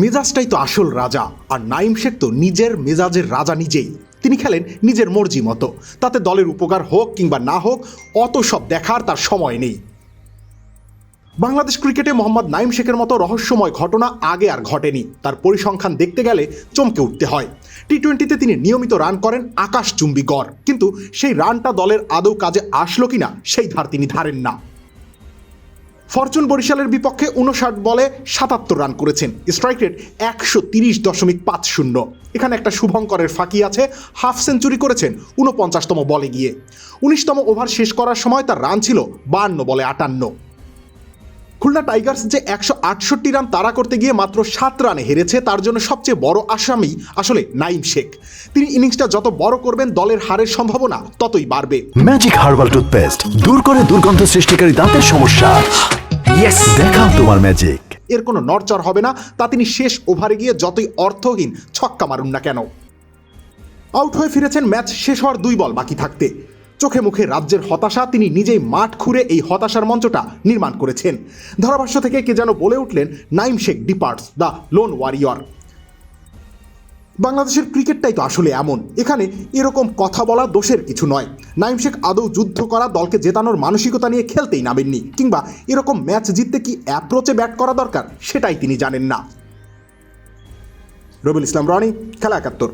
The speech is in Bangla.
মেজাজটাই তো আসল রাজা, আর নাইম শেখ তো নিজের মেজাজের রাজা নিজেই। তিনি খেলেন নিজের মর্জি মতো। তাতে দলের উপকার হোক কিংবা না হোক, অত সব দেখার তার সময় নেই। বাংলাদেশ ক্রিকেটে মোহাম্মদ নাইম শেখের মতো রহস্যময় ঘটনা আগে আর ঘটেনি। তার পরিসংখ্যান দেখতে গেলে চমকে উঠতে হয়। টি টোয়েন্টিতে তিনি নিয়মিত রান করেন আকাশচুম্বী গড়। কিন্তু সেই রানটা দলের আদৌ কাজে আসলো কিনা, সেই ধার তিনি ধারেন না। ফরচুন বরিশালের বিপক্ষে উনষাট বলে সাতাত্তর রান করেছেন। স্ট্রাইক রেট একশো তিরিশ দশমিক পাঁচ শূন্য। এখানে একটা শুভঙ্করের ফাঁকি আছে, হাফ সেঞ্চুরি করেছেন উনপঞ্চাশতম বলে গিয়ে। উনিশতম ওভার শেষ করার সময় তার রান ছিল বান্ন বলে আটান্ন। খুলনা টাইগার্স যে একশো আটষট্টি রান তাড়া করতে গিয়ে মাত্র সাত রানে হেরেছে, তার জন্য সবচেয়ে বড় আসামি আসলে নাইম শেখ। তিনি ইনিংসটা যত বড় করবেন, দলের হারের সম্ভাবনা ততই বাড়বে। ম্যাজিক হার্বাল টুথপেস্ট দূর করে দুর্গন্ধ সৃষ্টিকারী দাঁতের সমস্যা। ইয়েস দেখাও তোমার ম্যাজিক এর কোনো নড়চড় হবে না, তা তিনি শেষ ওভারে গিয়ে যতই অর্থহীন ছক্কা মারুন না কেন। আউট হয়ে ফিরেছেন ম্যাচ শেষ হওয়ার দুই বল বাকি থাকতে। চোখে মুখে রাজ্যের হতাশা, তিনি নিজেই মাঠ খুঁড়ে এই হতাশার মঞ্চটা নির্মাণ করেছেন। ধরাভাষ্য থেকে কে যেন বলে উঠলেন, Naim Sheikh departs, the lone warrior. বাংলাদেশের ক্রিকেটটাই তো আসলে এমন। এখানে এরকম কথা বলা দোষের কিছু নয়। নাইম শেখ আদৌ যুদ্ধ করা দলকে জেতানোর মানসিকতা নিয়ে খেলতেই নামেননি, কিংবা এরকম ম্যাচ জিততে কি অ্যাপ্রোচে ব্যাট করা দরকার, সেটাই তিনি জানেন না। রবিল ইসলাম রনি, খেলা একাত্তর।